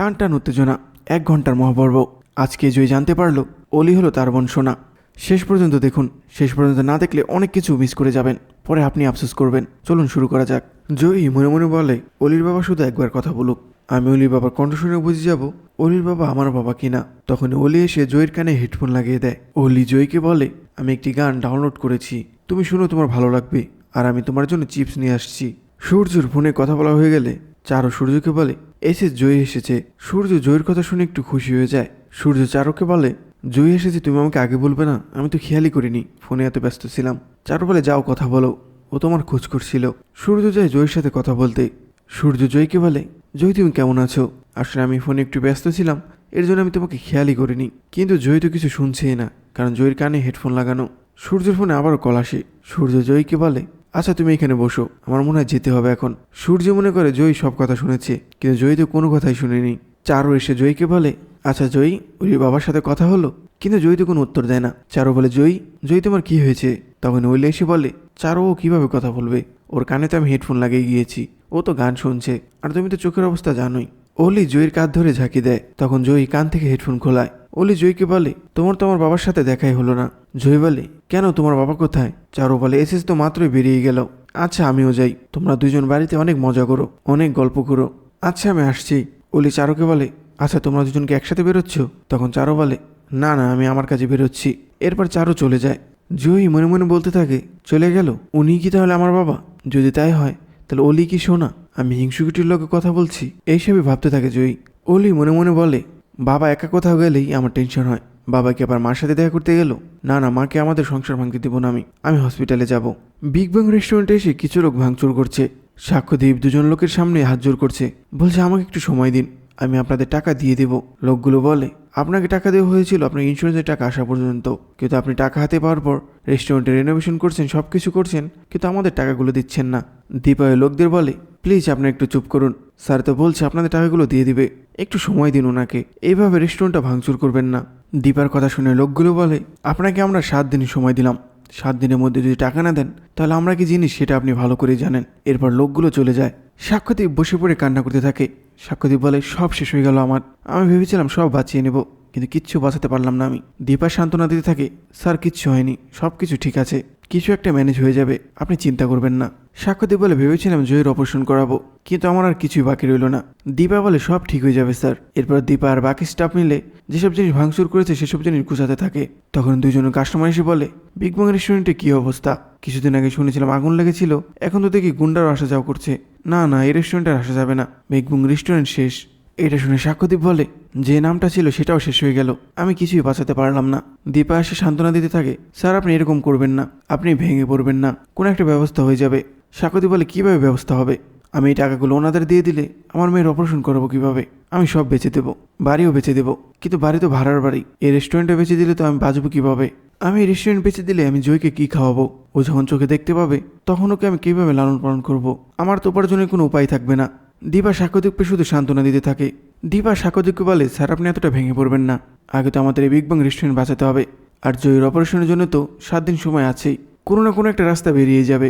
টান টান উত্তেজনা, এক ঘণ্টার মহাপর্ব। আজকে জয় জানতে পারল, অলি হলো তার বোন সোনা। শেষ পর্যন্ত দেখুন, শেষ পর্যন্ত না দেখলে অনেক কিছু মিস করে যাবেন। পরে আপনি আফসোস করবেন। চলুন শুরু করা যাক। জয়ী মনে মনে বলে, অলির বাবা শুধু একবার কথা বলুক। আমি অলির বাবার কণ্ঠ শুনে বুঝে যাব, অলির বাবা আমার বাবা কিনা। তখন অলি এসে জয়ের কানে হেডফোন লাগিয়ে দেয়। অলি জয়কে বলে, আমি একটি গান ডাউনলোড করেছি। তুমি শুনো, তোমার ভালো লাগবে। আর আমি তোমার জন্য চিপস নিয়ে আসছি। সূর্যর ফোনে কথা বলা হয়ে গেলে চারু সূর্যকে বলে, এসে জয় এসেছে। সূর্য জয়ের কথা শুনে একটু খুশি হয়ে যায়। সূর্য চারুকে বলে, জয় এসেছে, তুমি আমাকে আগে বলবে না? আমি তো খেয়ালই করিনি, ফোনে এত ব্যস্ত ছিলাম। চারু বলে, যাও, কথা বলো। ও তোমার খোঁজ করছিল। সূর্য যায় জয়ের সাথে কথা বলতে। সূর্য জয়কে বলে, জয়, তুমি কেমন আছো? আসলে আমি ফোনে একটু ব্যস্ত ছিলাম, এর জন্য আমি তোমাকে খেয়ালই করিনি। কিন্তু জয় তো কিছু শুনছেই না, কারণ জয়ের কানে হেডফোন লাগানো। সূর্যের ফোনে আবারও কল আসে। সূর্য জয়কে বলে আচ্ছা তুমি এখানে বসো। আমার মনে হয় যেতে হবে এখন। সূর্য মনে করে, জয়, সব কথা শুনেছে। কিন্তু জয়ী তো কোনো কথাই শুনেনি। চারু এসে জয়ীকে বলে আচ্ছা জয়ী ওর বাবার সাথে কথা হলো? কিন্তু জয়ী তো কোনো উত্তর দেয় না। চারু বলে, জয়ী জয়ী, তোমার কি হয়েছে? তখন ওইলে এসে বলে, চারু, ও কীভাবে কথা বলবে? ওর কানে তো আমি হেডফোন লাগিয়ে গিয়েছি। ও তো গান শুনছে। আর তুমি তো চোখের অবস্থা জানোই। ওলি জয়ীর কাঁধ ধরে ঝাঁকি দেয়। তখন জয়ী কান থেকে হেডফোন খোলায়। ওলি জয়ীকে বলে, তোমার তো আমার বাবার সাথে দেখাই হলো না। জয় বলে, কেন? তোমার বাবা কোথায়? চারু বলে এসেস তো মাত্রই বেরিয়ে গেল। আচ্ছা আমিও যাই। তোমরা দুজন বাড়িতে অনেক মজা করো, অনেক গল্প করো। আচ্ছা আমি আসছি। ওলি চারুকে বলে আচ্ছা তোমরা দুজনকে একসাথে বেরোচ্ছ? তখন চারু বলে, না না, আমি আমার কাছে বেরোচ্ছি। এরপর চারু চলে যায়। জয়ী মনে মনে বলতে থাকে, চলে গেল? উনি কি তাহলে আমার বাবা? যদি তাই হয়, তাহলে অলি কি শোনা আমি হিংসুকুটির লোকে কথা বলছি। এইসবই ভাবতে থাকে জয়ী। অলি মনে মনে বলে বাবা একা কোথাও গেলেই আমার টেনশন হয়। বাবাকে আবার মার সাথে দেখা করতে গেল? না না, মাকে আমাদের সংসার ভাঙতে দেবো না আমি। আমি হসপিটালে যাব। বিগ ব্যাং রেস্টুরেন্টে এসে কিছু লোক ভাঙচুর করছে। সাক্ষ্যদীপ দুজন লোকের সামনে হাত জোর করছে। বলছে, আমাকে একটু সময় দিন। আমি আপনাদের টাকা দিয়ে দেব। লোকগুলো বলে আপনাকে টাকা দেওয়া হয়েছিল, আপনার ইন্স্যুরেন্সের টাকা আসা পর্যন্ত। কিন্তু আপনি টাকা হাতে পাওয়ার পর রেস্টুরেন্টে রেনোভেশন করছেন সব কিছু করছেন, কিন্তু আমাদের টাকাগুলো দিচ্ছেন না। দীপায় লোকদের বলে, প্লিজ আপনি একটু চুপ করুন। স্যার তো বলছে আপনাদের টাকাগুলো দিয়ে দিবে। একটু সময় দিন ওনাকে। এইভাবে রেস্টুরেন্টটা ভাঙচুর করবেন না। দীপার কথা শুনে লোকগুলো বলে, আপনাকে আমরা সাত দিন সময় দিলাম। সাত দিনের মধ্যে যদি টাকা না দেন, তাহলে আমরা কি জিনিস সেটা আপনি ভালো করে জানেন। এরপর লোকগুলো চলে যায়। সাক্ষ্যদীপ বসে পড়ে কান্না করতে থাকে। সাক্ষ্যদীপ বলে, সব শেষ হয়ে গেল আমার। আমি ভেবেছিলাম সব বাঁচিয়ে নেব, কিন্তু কিচ্ছু বাঁচাতে পারলাম না আমি। দীপা সান্ত্বনা দিতে থাকে, স্যার, কিচ্ছু হয়নি সব কিছু ঠিক আছে, কিছু একটা ম্যানেজ হয়ে যাবে, আপনি চিন্তা করবেন না। সাক্ষ্যদীপ বলে ভেবেছিলাম জয়ের অপারেশন করাবো, কিন্তু আমার আর কিছুই বাকি রইল না। দীপা বলে, সব ঠিক হয়ে যাবে স্যার। এরপর দীপা আর বাকি স্টাফ মিলে যেসব জিনিস ভাঙচুর করেছে সেসব জিনিস গুছাতে থাকে। তখন দুইজন কাস্টমার এসে বলে বিগ বং রেস্টুরেন্টে কী অবস্থা? কিছুদিন আগে শুনেছিলাম আগুন লেগেছিল, এখন তো দেখি গুন্ডারও আসা যাওয়া করছে। না না, এই রেস্টুরেন্টে আসা যাবে না। বিগ বং রেস্টুরেন্ট শেষ। এটা শুনে সাক্ষ্যদীপ বলে, যে নামটা ছিল সেটাও শেষ হয়ে গেল। আমি কিছুই বাঁচাতে পারলাম না। দীপা এসে সান্ত্বনা দিতে থাকে, স্যার, আপনি এরকম করবেন না। আপনি ভেঙে পড়বেন না। কোনো একটা ব্যবস্থা হয়ে যাবে। সাক্ষ্যদীপ বলে কীভাবে ব্যবস্থা হবে? আমি এই টাকাগুলো ওনাদের দিয়ে দিলে আমার মেয়ের অপারেশন করব কীভাবে? আমি সব বেচে দেবো, বাড়িও বেচে দেবো, কিন্তু বাড়ি তো ভাড়ার বাড়ি। এই রেস্টুরেন্টে বেচে দিলে তো আমি বাঁচবো কীভাবে? আমি রেস্টুরেন্ট বেচে দিলে আমি জয়কে কি খাওয়াবো? ও যখন চোখে দেখতে পাবে, তখন ওকে আমি কীভাবে লালন পালন করব। আমার তো উপার্জনের কোনো উপায় থাকবে না। দীপা সাক্ষ্যদীপকে শুধু সান্ত্বনা দিতে থাকে। দীপা সাক্ষ্যদীপকে বলে, স্যার, আপনি এতটা ভেঙে পড়বেন না। আগে তো আমাদের এই বিগ বাং রেস্টুরেন্ট বাঁচাতে হবে। আর জয়ের অপারেশনের জন্য তো সাত দিন সময় আছেই। কোনো না কোনো একটা রাস্তা বেরিয়ে যাবে।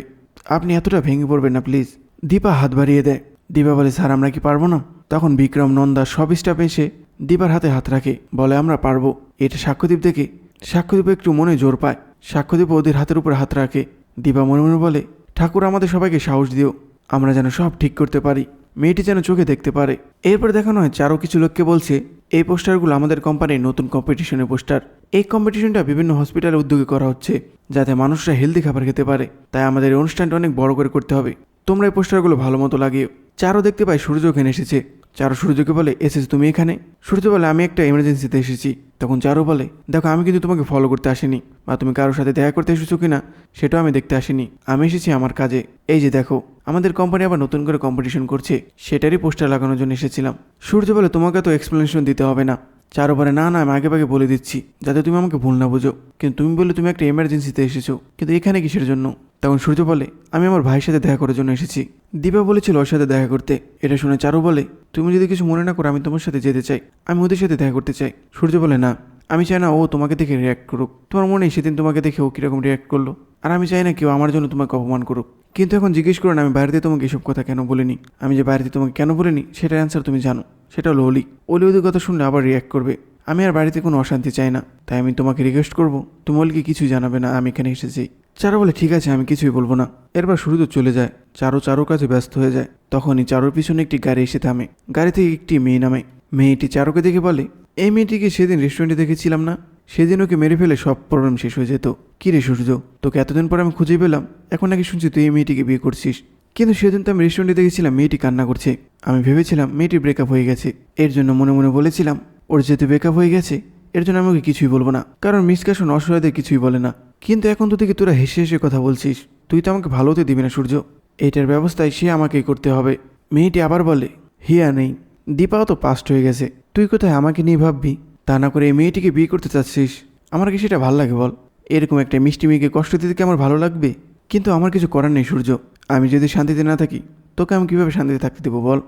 আপনি এতটা ভেঙে পড়বেন না প্লিজ দীপা হাত বাড়িয়ে দেয়। দীপা বলে, স্যার, আমরা কি পারব না? তখন বিক্রম, নন্দা সব স্টাফ এসে দীপার হাতে হাত রাখে। বলে, আমরা পারব। এটা সাক্ষ্যদীপ দেখে। সাক্ষ্যদীপ একটু মনে জোর পায়। সাক্ষ্যদীপ ওদের হাতের উপর হাত রাখে। দীপা মনে মনে বলে, ঠাকুর, আমাদের সবাইকে সাহস দিও। আমরা যেন সব ঠিক করতে পারি। মেয়েটি যেন চোখে দেখতে পারে। এরপর দেখানো হয় চারও কিছু লোককে বলছে এই পোস্টারগুলো আমাদের কোম্পানির নতুন কম্পিটিশনের পোস্টার। এই কম্পিটিশনটা বিভিন্ন হসপিটালে উদ্যোগে করা হচ্ছে, যাতে মানুষরা হেলদি খাবার খেতে পারে। তাই আমাদের অনুষ্ঠানটা অনেক বড় করে করতে হবে। তোমরা এই পোস্টারগুলো ভালো মতো লাগিও চারও দেখতে পাই সূর্য এসেছে। চারু সূর্যকে বলে, এসেছি তুমি এখানে? সূর্য বলে, আমি একটা এমার্জেন্সিতে এসেছি। তখন চারু বলে, দেখো, আমি কিন্তু তোমাকে ফলো করতে আসিনি বা তুমি কারোর সাথে দেখা করতে এসেছ কিনা, সেটাও আমি দেখতে আসিনি। আমি এসেছি আমার কাজে। এই যে দেখো, আমাদের কোম্পানি আবার নতুন করে কম্পিটিশন করছে। সেটারই পোস্টার লাগানোর জন্য এসেছিলাম। সূর্য বলে, তোমাকে তো এক্সপ্লেনেশন দিতে হবে না। চারো বলে না না, আমি আগে আগে বলে দিচ্ছি, যাতে তুমি আমাকে ভুল না বুঝো। কিন্তু তুমি বলে তুমি একটা এমার্জেন্সিতে এসেছ, কিন্তু এখানে কিসের জন্য? তখন সূর্য বলে, আমি আমার ভাইয়ের সাথে দেখা করার জন্য এসেছি। দীপা বলেছিল ওর সাথে দেখা করতে। এটা শুনে চারু বলে, তুমি যদি কিছু মনে না করো, আমি তোমার সাথে যেতে চাই। আমি ওদের সাথে দেখা করতে চাই। সূর্য বলে, না। আমি চাই না ও তোমাকে দেখে রিয়াক্ট করুক। তোমার মনে সেদিন তোমাকে দেখে ও কীরকম রিয়াক্ট করল? আর আমি চাই না কেউ আমার জন্য তোমাকে অপমান করুক। কিন্তু এখন জিজ্ঞেস করুন, আমি বাইরে দিয়ে তোমাকে এসব কথা কেন বলিনি? আমি যে দিয়ে তোমাকে কেন বলিনি, সেটার অ্যান্সার তুমি জানো। সেটা হলো অলি। অলি ওদের কথা শুনলে আবার রিয়াক্ট করবে। আমি আর বাড়িতে কোনো অশান্তি চাই না। তাই আমি তোমাকে রিকোয়েস্ট করব। তুমি অলিকে কিছুই জানাবে না, আমি এখানে এসেছি। চারু বলে, ঠিক আছে, আমি কিছুই বলব না। এরপর শুরু তো চলে যায়। চারু চারুর কাছে ব্যস্ত হয়ে যায়। তখনই চারুর পিছনে একটি গাড়ি এসে থামে। গাড়ি থেকে একটি মেয়ে নামে। মেয়েটি চারুকে দেখে বলে এই মেয়েটিকে সেদিন রেস্টুরেন্টে দেখেছিলাম না। সেদিন ওকে মেরে ফেলে সব প্রবলেম শেষ হয়ে যেত। কী রে সূর্য, তোকে এতদিন পর আমি খুঁজে পেলাম। এখন নাকি শুনছি তুই এই মেয়েটিকে বিয়ে করছিস। কিন্তু সেদিন তো আমি রেস্টুরেন্টে দেখেছিলাম মেয়েটি কান্না করছে। আমি ভেবেছিলাম মেয়েটি ব্রেকআপ হয়ে গেছে। এর জন্য মনে মনে বলেছিলাম, ওর যেহেতু ব্রেকআপ হয়ে গেছে, এর জন্য আমি ওকে কিছুই বলব না। কারণ মিসকাশন অসহায়দের কিছুই বলে না। কিন্তু এখন তো দেখি তোরা হেসে হেসে কথা বলছিস। তুই তো আমাকে ভালো হতে দিবি না, সূর্য। এইটার ব্যবস্থায় সে আমাকেই করতে হবে। মেয়েটি আবার বলে, হিয়া নেই। দীপাও তো পাস্ট হয়ে গেছে। তুই কোথায় আমাকে নিয়ে ভাববি? তা না করে এই মেয়েটিকে বিয়ে করতে চাচ্ছিস? আমার কি সেটা ভালো লাগে বল? এরকম একটা মিষ্টি মেয়েকে কষ্ট দিতে কি আমার ভালো লাগবে? কিন্তু আমার কিছু করার নেই, সূর্য। আমি যদি শান্তিতে না থাকি, তোকে আমি কীভাবে শান্তিতে থাকতে দেবো বল?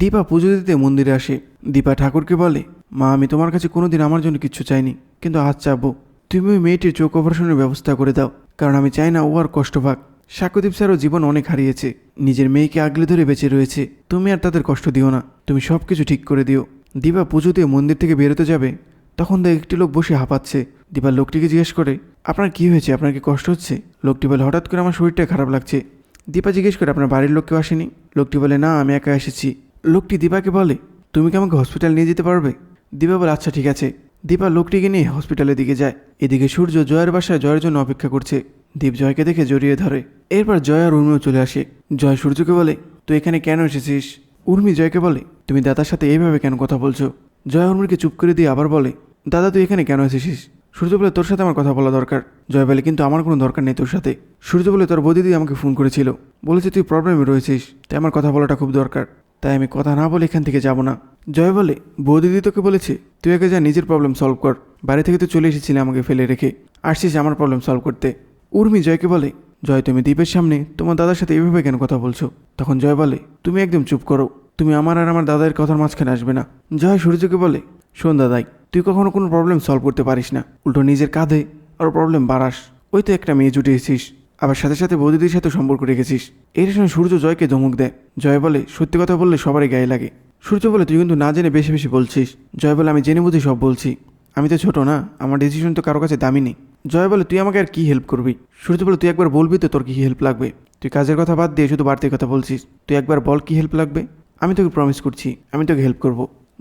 দীপা পুজো দিতে মন্দিরে আসে। দীপা ঠাকুরকে বলে, মা, আমি তোমার কাছে কোনোদিন আমার জন্য কিচ্ছু চাইনি, কিন্তু আজ চাবো। তুমি ওই মেয়েটির চোখ অপারেশনের ব্যবস্থা করে দাও, কারণ আমি চাই না ও আর কষ্ট পাক। সাক্ষ্যদীপ স্যারও জীবন অনেক হারিয়েছে। নিজের মেয়েকে আগলে ধরে বেঁচে রয়েছে। তুমি আর তাদের কষ্ট দিও না। তুমি সব কিছু ঠিক করে দিও। দীপা পুজো দিয়ে মন্দির থেকে বেরোতে যাবে, তখন দেখ একটি লোক বসে হাঁপাচ্ছে। দীপা লোকটিকে জিজ্ঞেস করে, আপনার কি হয়েছে? আপনার কি কষ্ট হচ্ছে? লোকটি বলে, হঠাৎ করে আমার শরীরটা খারাপ লাগছে। দীপা জিজ্ঞেস করে, আপনার বাড়ির লোক কেউ আসেনি? লোকটি বলে, না, আমি একা এসেছি। লোকটি দীপাকে বলে, তুমি কি আমাকে হসপিটাল নিয়ে যেতে পারবে? দীপা বলে আচ্ছা ঠিক আছে। দীপা লোকটিকে নিয়ে হসপিটালের দিকে যায়। এদিকে সূর্য জয়ের বাসায় জয়ের জন্য অপেক্ষা করছে। দীপ জয়কে দেখে জড়িয়ে ধরে। এরপর জয় আর উর্মিও চলে আসে। জয় সূর্যকে বলে, তুই এখানে কেন এসেছিস? উর্মি জয়কে বলে, তুমি দাদার সাথে এইভাবে কেন কথা বলছো? জয় উর্মিকে চুপ করে দিয়ে আবার বলে, দাদা, তুই এখানে কেন এসেছিস? সূর্য বলে তোর সাথে আমার কথা বলা দরকার। জয় বলে, কিন্তু আমার কোনো দরকার নেই তোর সাথে। সূর্য বলে, তোর বৌদিদি আমাকে ফোন করেছিল। বলেছে তুই প্রবলেমে রয়েছিস, তাই আমার কথা বলাটা খুব দরকার। তাই আমি কথা না বলে এখান থেকে যাব না। জয় বলে, বৌদিদি তোকে বলেছে, তুই আগে যা নিজের প্রবলেম সলভ কর। বাড়ি থেকে তো চলে এসেছিলি আমাকে ফেলে রেখে। আসছিস আমার প্রবলেম সলভ করতে। উর্মি জয়কে বলে জয়, তুমি দ্বীপের সামনে তোমার দাদার সাথে এভাবে কেন কথা বলছো? তখন জয় বলে, তুমি একদম চুপ করো। তুমি আমার আর আমার দাদার কথার মাঝখানে আসবে না। জয় সূর্যকে বলে, শোন দাদাই, তুই কখনো কোনো প্রবলেম সলভ করতে পারিস না। উল্টো নিজের কাঁধে আরও প্রবলেম বাড়াস। ওই তো একটা মেয়ে জুটিয়েছিস আবার সাথে সাথে বৌদিদির সাথে সম্পর্ক রেখেছিস। এর সময় সূর্য জয়কে ধমক দেয়। জয় বলে, সত্যি কথা বললে সবারই গায়ে লাগে। সূর্য বলে, তুই কিন্তু না জেনে বেশি বেশি বলছিস। জয় বলে, আমি জেনে বুঝি সব বলছি। আমি তো ছোট না, আমার ডিসিশন তো কারও কাছে দামি নেই। জয় বলে, তুই আমাকে আর কি হেল্প করবি? সূর্য বলে, তুই একবার বলবি তো তোর কি হেল্প লাগবে? তুই কাজের কথা বাদ দিয়ে শুধু বাড়তির কথা বলছিস। তুই একবার বল কি হেল্প লাগবে? আমি তোকে প্রমিস করছি, আমি তোকে হেল্প করব।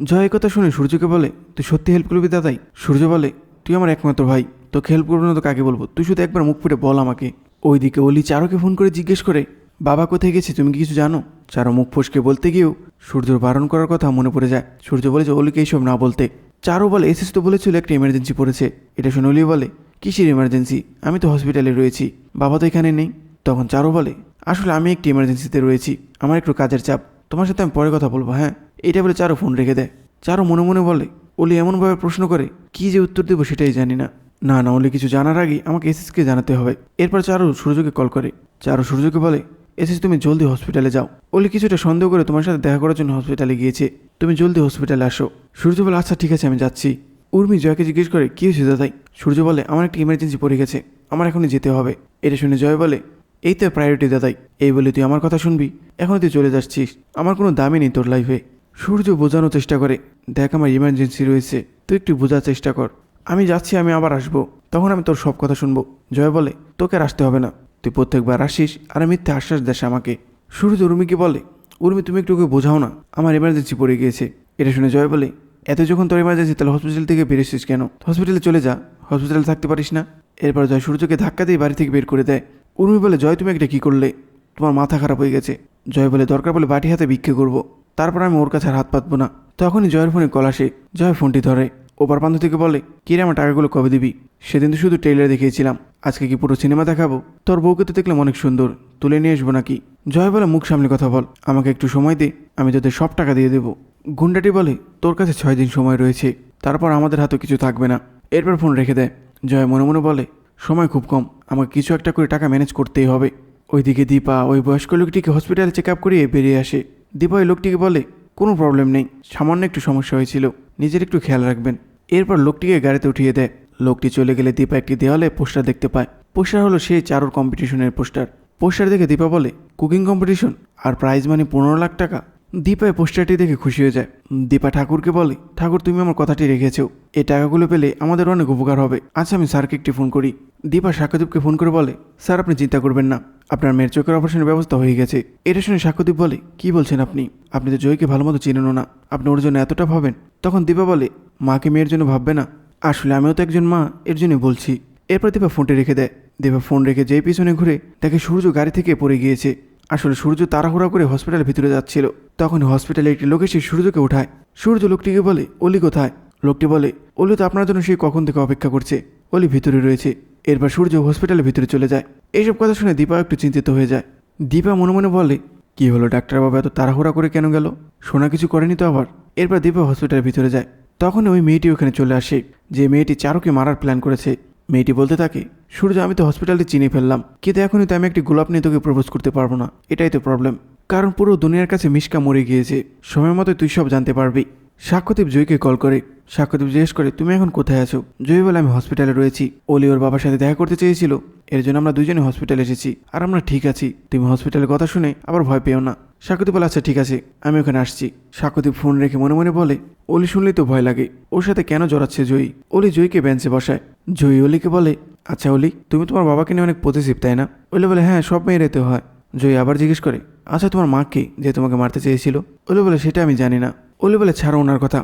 জয় কথা শুনে সূর্যকে বলে, তুই সত্যি হেল্প করবি দাদাই? সূর্য বলে, তুই আমার একমাত্র ভাই, তোকে হেল্প করব না তো কাকে বলব? তুই শুধু একবার মুখ ফুটে বল আমাকে। ওইদিকে অলি চারোকে ফোন করে জিজ্ঞেস করে, বাবা কোথায় গেছে? তুমি কি কিছু জানো? চারো মুখ ফসকে বলতে গিয়েও সূর্যর বারণ করার কথা মনে পড়ে যায়। সূর্য বলেছে অলিকে এইসব না বলতে। চারও বলে এসএস তো বলেছিল একটা এমার্জেন্সি পড়েছে। এটা শুনে অলি বলে কিসের এমার্জেন্সি আমি তো হসপিটালে রয়েছি। বাবা তো এখানে নেই। তখন চারও বলে, আসলে আমি একটি এমার্জেন্সিতে রয়েছি। আমার একটু কাজের চাপ। তোমার সাথে আমি পরে কথা বলব হ্যাঁ? এটা বলে চারও ফোন রেখে দেয়। চারও মনে মনে বলে, অলি এমনভাবে প্রশ্ন করে, কী যে উত্তর দেবো সেটাই জানি না। না না, অলি, কিছু জানার আগেই আমাকে এসএসকে জানাতে হবে। এরপর চারু সূর্যকে কল করে। চারু সূর্যকে বলে, এসএস, তুমি জলদি হসপিটালে যাও। অলি কিছুটা সন্দেহ করে তোমার সাথে দেখা করার জন্য হসপিটালে গিয়েছে। তুমি জলদি হসপিটালে আসো। সূর্য বলে আচ্ছা ঠিক আছে, আমি যাচ্ছি। উর্মি জয়কে জিজ্ঞেস করে, কী হয়েছে দাদাই? সূর্য বলে, আমার একটা ইমার্জেন্সি পড়ে গেছে। আমার এখনই যেতে হবে। এটা শুনে জয় বলে, এই তো প্রায়োরিটি দাদাই। এই বলে তুই আমার কথা শুনবি? এখন তুই চলে যাচ্ছিস। আমার কোনো দামই নেই তোর লাইফে সূর্য বোঝানোর চেষ্টা করে, দেখ আমার ইমার্জেন্সি রয়েছে। তুই একটু বোঝার চেষ্টা কর। আমি যাচ্ছি, আমি আবার আসব। তখন আমি তোর সব কথা শুনব। জয় বলে, তোকে আর আসতে হবে না। তুই প্রত্যেকবার আসিস আর মিথ্যে আশ্বাস দেশ আমাকে। সূর্য উর্মিকে বলে, উর্মি, তুমি একটু ওকে বোঝাও না। আমার ইমার্জেন্সি পড়ে গিয়েছে। এটা শুনে জয় বলে এত যখন তোর ইমার্জেন্সি তাহলে হসপিটাল থেকে বেরিয়েছিস কেন? হসপিটালে চলে যা। হসপিটালে থাকতে পারিস না। এরপর জয় সূর্যকে ধাক্কা দিয়ে বাড়ি থেকে বের করে দেয়। উর্মি বলে, জয়, তুমি একটা কী করলে? তোমার মাথা খারাপ হয়ে গেছে। জয় বলে, দরকার বলে বাটি হাতে ভিক্ষে করব। তারপর আমি ওর কাছে আর হাত পাতবো না। তখনই জয়ের ফোনে কল আসে। জয় ফোনটি ধরে। ওপার প্রান্ত থেকে বলে, কি রে, আমার টাকাগুলো কবে দিবি? সেদিন তো শুধু ট্রেলার দেখিয়েছিলাম। আজকে কি পুরো সিনেমা দেখাবো? তোর বউকে তো দেখলাম অনেক সুন্দর। তুলে নিয়ে আসব নাকি? জয় বলে মুখ সামনে কথা বল। আমাকে একটু সময় দে, আমি তোদের সব টাকা দিয়ে দেবো। গুন্ডাটি বলে, তোর কাছে ছয় দিন সময় রয়েছে। তারপর আমাদের হাতে কিছু থাকবে না। এরপর ফোন রেখে দেয়। জয় মনে মনে বলে, সময় খুব কম। আমাকে কিছু একটা করে টাকা ম্যানেজ করতেই হবে। ওইদিকে দীপা ওই বয়স্ক লোকটিকে হসপিটালে চেক আপ করিয়ে বেরিয়ে আসে। দীপা ওই লোকটিকে বলে, কোনো প্রবলেম নেই। সামান্য একটু সমস্যা হয়েছিল। নিজের একটু খেয়াল রাখবেন। এরপর লোকটিকে গাড়িতে উঠিয়ে দেয়। লোকটি চলে গেলে দীপা একটি দেওয়ালে পোস্টার দেখতে পায়। পোস্টার হলো সেই চারোর কম্পিটিশনের পোস্টার। পোস্টার দেখে দীপা বলে কুকিং কম্পিটিশন আর প্রাইজ মানি পনেরো লাখ টাকা? দীপা পোস্টারটি দেখে খুশি হয়ে যায়। দীপা ঠাকুরকে বলে, ঠাকুর, তুমি আমার কথাটি রেখেছো। এই টাকাগুলো পেলে আমাদের অনেক উপকার হবে। আচ্ছা আমি স্যারকে একটি ফোন করি। দীপা সাক্ষ্যদীপকে ফোন করে বলে, স্যার, আপনি চিন্তা করবেন না। আপনার মেয়ের চোখের অপারেশনের ব্যবস্থা হয়ে গেছে। এটা শুনে সাক্ষ্যদীপ বলে, কি বলছেন আপনি? আপনি তো জয়কে ভালো মতো চিনেনও না। আপনি ওর জন্য এতটা ভাবেন? তখন দীপা বলে, মাকে মেয়ের জন্য ভাববে না। আসলে আমিও তো একজন মা, এর জন্য বলছি। এরপর দীপা ফোনটি রেখে দেয়। দীপা ফোন রেখে যেই পিছনে ঘুরে দেখে সূর্য গাড়ি থেকে পড়ে গিয়েছে। আসলে সূর্য তাড়াহুড়া করে হসপিটালের ভিতরে যাচ্ছিল। তখন হসপিটালে একটি লোক এসে সূর্যকে উঠায়। সূর্য লোকটিকে বলে, অলি কোথায়? লোকটি বলে, অলি তো আপনার জন্য সেই কখন থেকে অপেক্ষা করছে। অলি ভিতরে রয়েছে। এরপর সূর্য হসপিটালের ভিতরে চলে যায়। এইসব কথা শুনে দীপা একটু চিন্তিত হয়ে যায়। দীপা মনে মনে বলে, কি হলো ডাক্তারবাবু, এত তাড়াহুড়া করে কেন গেল? সোনা কিছু করেনি তো আবার? এরপর দীপা হসপিটালের ভিতরে যায়। তখন ওই মেয়েটি ওখানে চলে আসে, যে মেয়েটি চারুকে মারার প্ল্যান করেছে। মেয়েটি বলতে থাকে, সূর্য, আমি তো হসপিটালে চিনে ফেললাম, কিন্তু এখনই তো আমি একটি গোলাপ নিয়ে তোকে প্রপোজ করতে পারব না। এটাই তো প্রবলেম কারণ পুরো দুনিয়ার কাছে মিশকা মরে গিয়েছে। সময় মতো তুই সব জানতে পারবি। সাক্ষ্যদীপ জয়কে কল করে, সাক্ষ্যদীপ জিজ্ঞেস করে, তুমি এখন কোথায় আছো? জয় বলে, আমি হসপিটালে রয়েছি। অলি ওর বাবার সাথে দেখা করতে চেয়েছিল। এর জন্য আমরা দুজনে হসপিটালে এসেছি। আর আমরা ঠিক আছি। তুমি হসপিটালের কথা শুনে আবার ভয় পেও না। সাক্ষ্যদীপ বলে আচ্ছা ঠিক আছে, আমি ওখানে আসছি। সাক্ষ্যদীপ ফোন রেখে মনে মনে বলে, অলি শুনলেই তো ভয় লাগে। ওর সাথে কেন জড়াচ্ছে জয়ী? অলি জয়ীকে বেঞ্চে বসায়। জয়ী অলিকে বলে আচ্ছা অলি, তুমি তোমার বাবাকে নিয়ে অনেক পজিটিভ তাই না? অলি বলে হ্যাঁ সব মেয়েরাই তো হয়। জয়ী আবার জিজ্ঞেস করে আচ্ছা তোমার মা কে যে তোমাকে মারতে চেয়েছিল? অলি বলে, সেটা আমি জানি না। অলি বলে, ছাড়ো ওনার কথা।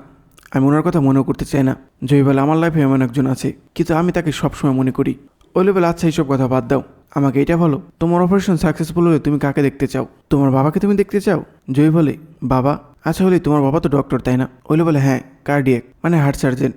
আমি ওনার কথা মনেও করতে চাই না। জয়ী বলে, আমার লাইফে এমন একজন আছে, কিন্তু আমি তাকে সবসময় মনে করি। অলি বলে আচ্ছা এইসব কথা বাদ দাও। আমাকে এটা বলো, তোমার অপারেশন সাকসেসফুল হলে তুমি কাকে দেখতে চাও? তোমার বাবাকে তুমি দেখতে চাও? জয়ী বলে, বাবা? আচ্ছা হলে তোমার বাবা তো ডক্টর তাই না? অলি বলে হ্যাঁ কার্ডিয়াক মানে হার্ট সার্জেন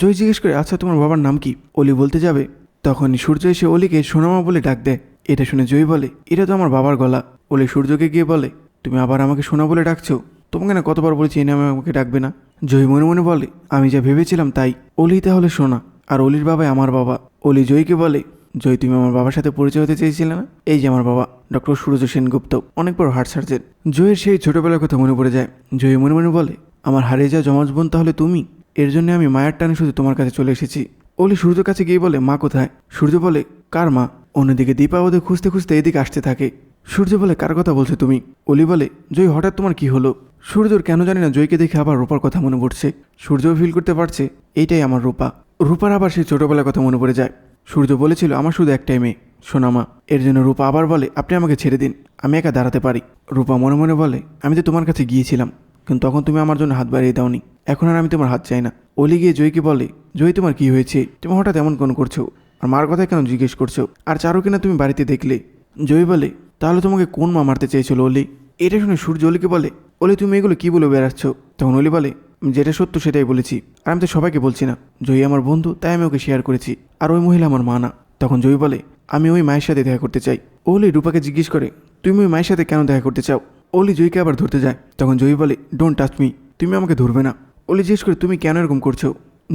জয় জিজ্ঞেস করে আচ্ছা তোমার বাবার নাম কি? অলি বলতে যাবে, তখনই সূর্য এসে অলিকে সোনামা বলে ডাক দেয়। এটা শুনে জয়ী বলে, এটা তো আমার বাবার গলা। অলি সূর্যকে গিয়ে বলে, তুমি আবার আমাকে সোনা বলে ডাকছো? তোমাকে না কতবার বলেছি এই নামে আমাকে ডাকবে না? জয় মনে মনে বলে, আমি যা ভেবেছিলাম তাই। অলি তাহলে সোনা আর অলির বাবাই আমার বাবা। অলি জয়কে বলে, জয়, তুমি আমার বাবার সাথে পরিচয় হতে চেয়েছিলে না? এই যে আমার বাবা, ডক্টর সূর্য সেনগুপ্ত, অনেক বড় হার্ট সার্জেন। জয়ের সেই ছোটবেলার কথা মনে পড়ে যায়। জয় মনে মনে বলে, আমার হারিয়ে যাওয়া জমাজ বোন তাহলে তুমি? এর জন্য আমি মায়ের টানে শুধু তোমার কাছে চলে এসেছি। অলি সূর্যর কাছে গিয়ে বলে, মা কোথায়? সূর্য বলে, কার মা? অন্যদিকে দীপা ওদের খুঁজতে খুঁজতে এদিকে আসতে থাকে। সূর্য বলে, কার কথা বলছো তুমি? অলি বলে, জয়, হঠাৎ তোমার কি হলো? সূর্যর, কেন জানি না, জয়কে দেখে আবার রূপার কথা মনে পড়ছে। সূর্যও ফিল করতে পারছে এইটাই আমার রূপা। রূপার আবার সেই ছোটবেলার কথা মনে পড়ে যায়। সূর্য বলেছিল, আমার শুধু একটাই মেয়ে, সোনামা। এর জন্য রূপা আবার বলে, আপনি আমাকে ছেড়ে দিন, আমি একা দাঁড়াতে পারি। রূপা মনে মনে বলে, আমি তো তোমার কাছে গিয়েছিলাম, কিন্তু তখন তুমি আমার জন্য হাত বাড়িয়ে দাওনি। এখন আর আমি তোমার হাত চাই না। অলি গিয়ে জয়কে বলে, জয়, তোমার কি হয়েছে? তুমি হঠাৎ এমন কোন করছ? আর মার কথা কেন জিজ্ঞেস করছ? আর চারো কিনা তুমি বাড়িতে দেখলে? জয় বলে তাহলে তোমাকে কোন মা মারতে চেয়েছিল অলি? এটা শুনে সূর্য অলিকে বলে, অলি, তুমি এগুলো কি বলে বেড়াচ্ছ? তখন অলি বলে, যেটা সত্য সেটাই বলেছি। আর আমি তো সবাইকে বলছি না। জয়ী আমার বন্ধু, তাই আমি ওকে শেয়ার করেছি। আর ওই মহিলা আমার মা না। তখন জয়ী বলে, আমি ওই মায়ের সাথে দেখা করতে চাই। অলি রূপাকে জিজ্ঞেস করে, তুমি ওই মায়ের সাথে কেন দেখা করতে চাও? অলি জয়ীকে আবার ধরতে যায়। তখন জয়ী বলে ডোন্ট টাচ মি তুমি আমাকে ধরবে না। অলি জিজ্ঞেস করে, তুমি কেন এরকম করছ?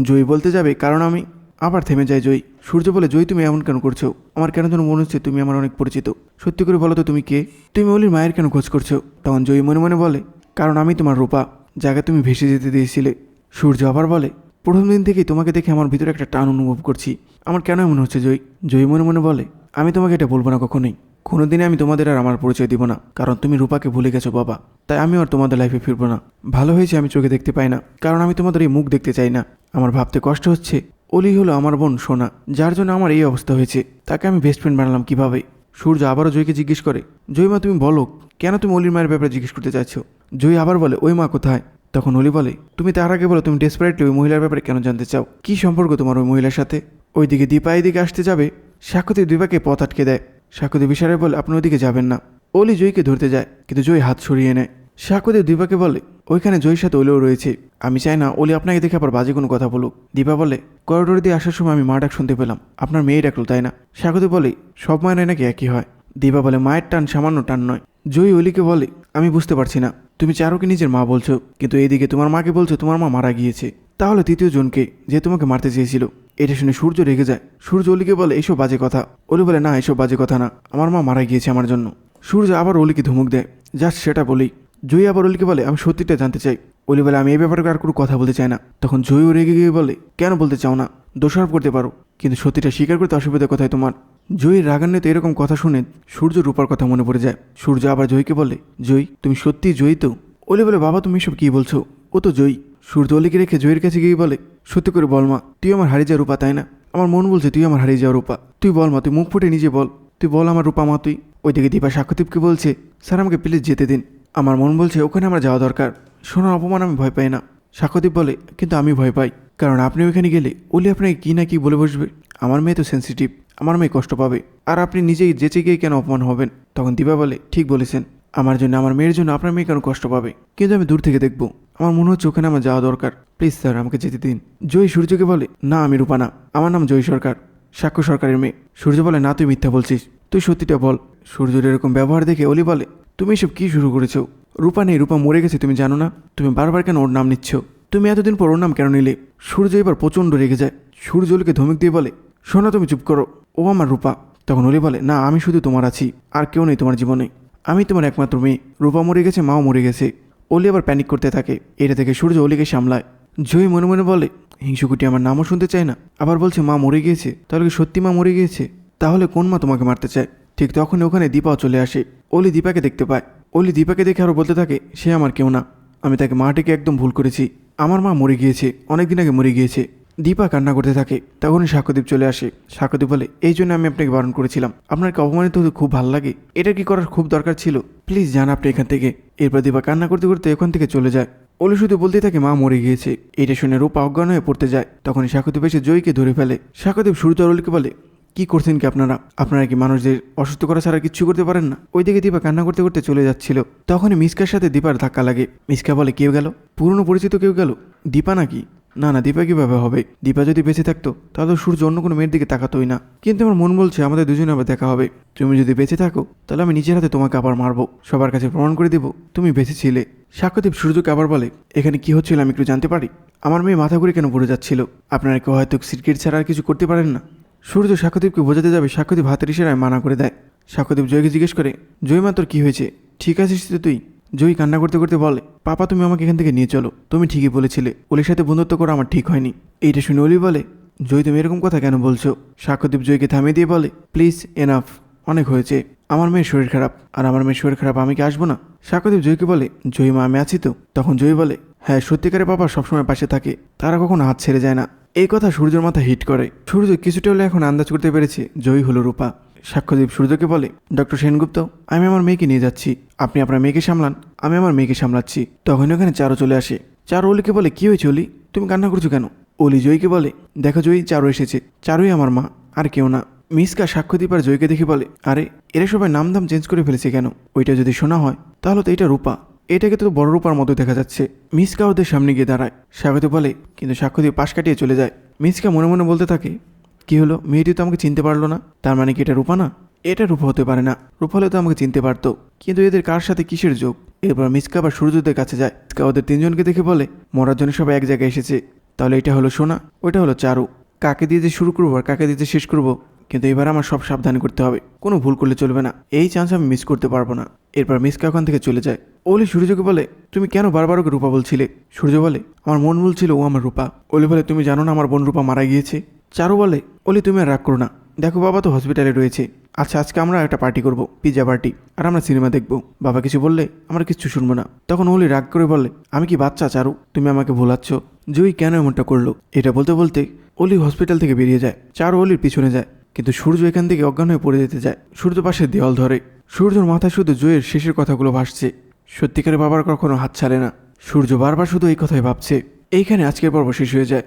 জয়ী বলতে যাবে, কারণ আমি আবার থেমে যায় জয়ী। সূর্য বলে, জয়, তুমি এমন কেন করছ? আমার কেন যেন মনে হচ্ছে তুমি আমার অনেক পরিচিত? সত্যি করে বলো তো তুমি কে? তুমি অলির মায়ের কেন খোঁজ করছ? তখন জয়ী মনে মনে বলে, কারণ আমি তোমার রূপা, যাকে তুমি ভেসে যেতে দিয়েছিলে। সূর্য আবার বলে, প্রথম দিন থেকেই তোমাকে দেখে আমার ভিতরে একটা টান অনুভব করছি। আমার কেন মনে হচ্ছে জয়ী? জয়ী মনে মনে বলে, আমি তোমাকে এটা বলব না কখনোই। কোনোদিনই আমি তোমাদের আর আমার পরিচয় দিব না, কারণ তুমি রূপাকে ভুলে গেছো বাবা। তাই আমি আর তোমাদের লাইফে ফিরবো না। ভালো হয়েছে আমি চোখে দেখতে পাই না, কারণ আমি তোমাদের এই মুখ দেখতে চাই না। আমার ভাবতে কষ্ট হচ্ছে অলি হলো আমার বোন সোনা, যার জন্য আমার এই অবস্থা হয়েছে। তাকে আমি বেস্ট ফ্রেন্ড বানালাম কীভাবে? সূর্য আবারও জয়কে জিজ্ঞেস করে, জয়মা, তুমি বলো, কেন তুমি অলির মায়ের ব্যাপারে জিজ্ঞেস করতে চাচ্ছ জয় আবার বলে, ওই মা কোথায়? তখন অলি বলে, তুমি তার আগে বলো, তুমি ডেসপারেটলি ওই মহিলার ব্যাপারে কেন জানতে চাও? কি সম্পর্ক তোমার ওই মহিলার সাথে? ওইদিকে দীপা এদিকে আসতে যাবে, সাক্ষতী দীপাকে পথ আটকে দেয়। সাক্ষতী বিশারে বলে, আপনি ওইদিকে যাবেন না। অলি জয়কে ধরতে যায়, কিন্তু জয় হাত সরিয়ে নেয়। সাক্ষতী দীপাকে বলে ওইখানে জয়ীর সাথে ওলেও রয়েছে। আমি চাই না ওলি আপনাকে দেখে আবার বাজে কোনো কথা বলুক। দীপা বলে, করিডোর দিয়ে আসার সময় আমি মা ডাক শুনতে পেলাম। আপনার মেয়ে ডাকলো, তাই না? স্বাগত বলে, সব মায়ের নাকি একই হয়? দীপা বলে, মায়ের টান সামান্য টান নয়। জয়ী অলিকে বলে, আমি বুঝতে পারছি না। তুমি চারোকে নিজের মা বলছো, কিন্তু এইদিকে তোমার মাকে বলছো তোমার মা মারা গিয়েছে। তাহলে তৃতীয় জনকে যে তোমাকে মারতে চেয়েছিল, এটা শুনে সূর্য রেগে যায়। সূর্য অলিকে বলে এইসব বাজে কথা। অলি বলে, না, এসব বাজে কথা না। আমার মা মারা গিয়েছে আমার জন্য। সূর্য আবার অলিকে ধমক দেয়। জাস্ট সেটা বলি। জয়ী আবার অলিকে বলে, আমি সত্যিটা জানতে চাই। অলি বলে, আমি এই ব্যাপারে আর কোনো কথা বলতে চাই না। তখন জয়ও রেগে গিয়ে বলে, কেন বলতে চাও না? দোষারোপ করতে পারো। কিন্তু সত্যিটা স্বীকার করতে অসুবিধা কোথায় তোমার? জয়ীর রাগান্বিত এরকম কথা শুনে সূর্য রূপার কথা মনে পড়ে যায়। সূর্য আবার জয়ীকে বলে, জয়ী, তুমি সত্যিই জয়ী তো? অলি বলে, বাবা, তুমি এসব কী বলছো? ও তো জয়ী। সূর্য অলিকে রেখে জয়ীর কাছে গিয়ে বলে, সত্যি করে বল মা, তুই আমার হারিয়ে যাওয়া রূপা তাই না? আমার মন বলছে তুই আমার হারিয়ে যাওয়া রূপা তুই বল মা, তুই মুখ ফুটে নিজে বল। তুই বল আমার রূপা মা, তুই। ওইদিকে দীপা সাক্ষ্যদীপকে বলছে, স্যার, আমাকে প্লিজ যেতে দিন। আমার মন বলছে, ওখানে আমার যাওয়া দরকার। শোনার অপমান আমি ভয় পাই না। সাক্ষ্যদীপ বলে, কিন্তু আমি ভয় পাই। কারণ আপনি ওইখানে গেলে ওলি আপনাকে কী না কি বলে বসবে। আমার মেয়ে তো সেন্সিটিভ আমার মেয়ে কষ্ট পাবে। আর আপনি নিজেই যেচে গিয়ে কেন অপমান হবেন? তখন দিবা বলে, ঠিক বলেছেন। আমার জন্য, আমার মেয়ের জন্য আপনার মেয়ে কেন কষ্ট পাবে? কিন্তু আমি দূর থেকে দেখব। আমার মনে হচ্ছে ওখানে আমার যাওয়া দরকার। প্লিজ স্যার, আমাকে যেতে দিন। জয় সূর্যকে বলে, না, আমি রূপানা আমার নাম জয় সরকার, সাক্ষ্য সরকারের মেয়ে। সূর্য বলে, না, তুই মিথ্যা বলছিস। তুই সত্যিটা বল। সূর্যের এরকম ব্যবহার দেখে অলি বলে, তুমি এসব কী শুরু করেছ? রূপা নেই, রূপা মরে গেছে, তুমি জানো না? তুমি বারবার কেন ওর নাম নিচ্ছ? তুমি এতদিন পর ওর নাম কেন নিলে? সূর্য এবার প্রচণ্ড রেগে যায়। সূর্য অলিকে ধমক দিয়ে বলে, শোনো তুমি চুপ করো, ও আমার রূপা। তখন অলি বলে, না, আমি শুধু তোমার আছি, আর কেউ নেই তোমার জীবনে। আমি তোমার একমাত্র মেয়ে, রূপা মরে গেছে, মাও মরে গেছে। অলি আবার প্যানিক করতে থাকে। এটা থেকে সূর্য অলিকে সামলায়। জয়ী মনে মনে বলে, হিংসুকুটি আমার নামও শুনতে চায় না, আবার বলছে মা মরে গিয়েছে, তাহলে কি সত্যি মা মরে গিয়েছে? তাহলে কোন মা তোমাকে মারতে চায়? ঠিক তখনই ওখানে দীপাও চলে আসে। অলি দীপাকে দেখতে পায়। অলি দীপাকে দেখে আরও বলতে থাকে, সে আমার কেউ না। আমি তাকে মাটিকে একদম ভুল করেছি। আমার মা মরে গিয়েছে। অনেকদিন আগে মরে গিয়েছে। দীপা কান্না করতে থাকে। তখনই সাক্ষ্যদীপ চলে আসে। সাক্ষ্যদীপ বলে, এই জন্য আমি আপনাকে বারণ করেছিলাম। আপনার কি অপমানিত হতে খুব ভালো লাগে? এটা কি করার খুব দরকার ছিল? প্লিজ যান আপনি এখান থেকে। এরপর দীপা কান্না করতে করতে ওখান থেকে চলে যায়। অলি শুধু বলতে থাকে, মা মরে গিয়েছে। এটা শুনে রূপা অজ্ঞান হয়ে পড়তে যায়। তখনই সাক্ষ্যদীপ এসে জয়ীকে ধরে ফেলে। সাক্ষ্যদীপ সূর্য অলিকে বলে কি করছেন কি আপনারা? আপনারা কি মানুষদের অসুস্থ করা ছাড়া কিচ্ছু করতে পারেন না? ওইদিকে দীপা কান্না করতে করতে চলে যাচ্ছিল। তখনই মিসকার সাথে দীপার ধাক্কা লাগে। মিসকা বলে, কেউ গেল? পুরনো পরিচিত কেউ গেল? দীপা নাকি? না না, দীপা কীভাবে হবে? দীপা যদি বেঁচে থাকতো, তাহলে সূর্য অন্য কোনো মেয়ের দিকে তাকাতোই না। কিন্তু আমার মন বলছে আমাদের দুজনে আবার দেখা হবে। তুমি যদি বেঁচে থাকো, তাহলে আমি নিজের হাতে তোমাকে আবার মারবো। সবার কাছে প্রমাণ করে দেবো, তুমি বেঁচে ছিলে সাক্ষ্যদীপ সূর্যকে আবার বলে, এখানে কি হচ্ছিল আমি একটু জানতে পারি? আমার মেয়ে মাথা ঘুরে কেন পড়ে যাচ্ছিল? আপনারা কেউ হয়তো সিক্রেট ছাড়া আর কিছু করতে পারেন না? সূর্য সাক্ষ্যদীপকে বোঝাতে যাবে সাক্ষ্যদীপ হাতের ইশারায় মানা করে দেয়। সাক্ষ্যদীপ জয়কে জিজ্ঞেস করে, জয় মা, তোর কী হয়েছে? ঠিক আছিস তো তুই? জয়ী কান্না করতে করতে বলে, পাপা, তুমি আমাকে এখান থেকে নিয়ে চলো। তুমি ঠিকই বলেছিলে। অলির সাথে বন্ধুত্ব করা আমার ঠিক হয়নি। এইটা শুনে অলি বলে, জয়, তুমি এরকম কথা কেন বলছো? সাক্ষ্যদীপ জয়কে থামিয়ে দিয়ে বলে, প্লিজ, এনাফ। অনেক হয়েছে। আমার মেয়ের শরীর খারাপ, আর আমার মেয়ের শরীর খারাপ, আমি কি আসব না? সাক্ষ্যদীপ জয়কে বলে জয়ী মা, আমি আছি তো। তখন জয়ী বলে হ্যাঁ সত্যিকারের বাবা সবসময় পাশে থাকে, তারা কখনো হাত ছেড়ে যায় না। এই কথা সূর্যের মাথা হিট করে। সূর্য কিছুটা হলে এখন আন্দাজ করতে পেরেছে জয়ী হলো রূপা। সাক্ষ্যদীপ সূর্যকে বলে, ডক্টর সেনগুপ্ত, আমি আমার মেয়েকে নিয়ে যাচ্ছি। আপনি আপনার মেয়েকে সামলান, আমি আমার মেয়েকে সামলাচ্ছি। তখন ওখানে চারো চলে আসে। চারু অলিকে বলে, কি হয়েছে অলি? তুমি কান্না করছ কেন? অলি জয়ীকে বলে, দেখো জয়ী চারু এসেছে। চারুই আমার মা, আর কেউ না। মিসকা সাক্ষ্যদীপ আর জয়কে দেখে বলে, আরে, এরা সবাই নাম দাম চেঞ্জ করে ফেলেছে কেন? ওইটা যদি শোনা হয়, তাহলে তো এটা রূপা। এটাকে তো বড় রূপার মতো দেখা যাচ্ছে। মিসকা ওদের সামনে গিয়ে দাঁড়ায়। স্বাগত বলে, কিন্তু সাক্ষ্যদীপ পাশ কাটিয়ে চলে যায়। মিসকা মনে মনে বলতে থাকে, কি হলো? মেয়েটি তো আমাকে চিনতে পারল না। তার মানে কি এটা রূপা না? এটা রূপা হতে পারে না। রূপা হলে তো আমাকে চিনতে পারতো। কিন্তু এদের কার সাথে কিসের যোগ? এরপর মিসকা আবার সূর্যদের কাছে যায়। মিসকা ওদের তিনজনকে দেখে বলে, মরার জন্য সবাই এক জায়গায় এসেছে। তাহলে এটা হলো সোনা ওইটা হলো চারু। কাকে দিয়ে যে শুরু করব আর কাকে দিয়ে যে শেষ করব? কিন্তু এবার আমার সব সাবধানে করতে হবে। কোনো ভুল করলে চলবে না। এই চান্স আমি মিস করতে পারব না। এরপর মিসকা ওখান থেকে চলে যায়। ওলি সূর্যকে বলে, তুমি কেন বারবার ওকে রূপা বলছিলে? সূর্য বলে, আমার মন বলছিল ও আমার রূপা। ওলি বলে, তুমি জানো না আমার বোন রূপা মারা গিয়েছে? চারু বলে, ওলি, তুমি আর রাগ করো না। দেখো, বাবা তো হসপিটালে রয়েছে। আচ্ছা আজকে আমরা একটা পার্টি করব পিৎজা পার্টি আর আমরা সিনেমা দেখব। বাবা কিছু বললে, আমরা কিচ্ছু শুনব না। তখন ওলি রাগ করে বলে, আমি কি বাচ্চা, চারু? তুমি আমাকে ভুলাচ্ছ। জয়ী কেন এমনটা করল? এটা বলতে বলতে অলি হসপিটাল থেকে বেরিয়ে যায়। চারু অলির পিছনে যায়। কিন্তু সূর্য এখান থেকে অজ্ঞান হয়ে পড়ে যেতে যায় সূর্য পাশে দেওয়াল ধরে। সূর্যর মাথায় শুধু জয়ের শেষের কথাগুলো ভাসছে। সত্যিকারের বাবার কখনো হাত ছাড়ে না। সূর্য বারবার শুধু এই কথাই ভাবছে। এইখানে আজকের পর্ব শেষ হয়ে যায়।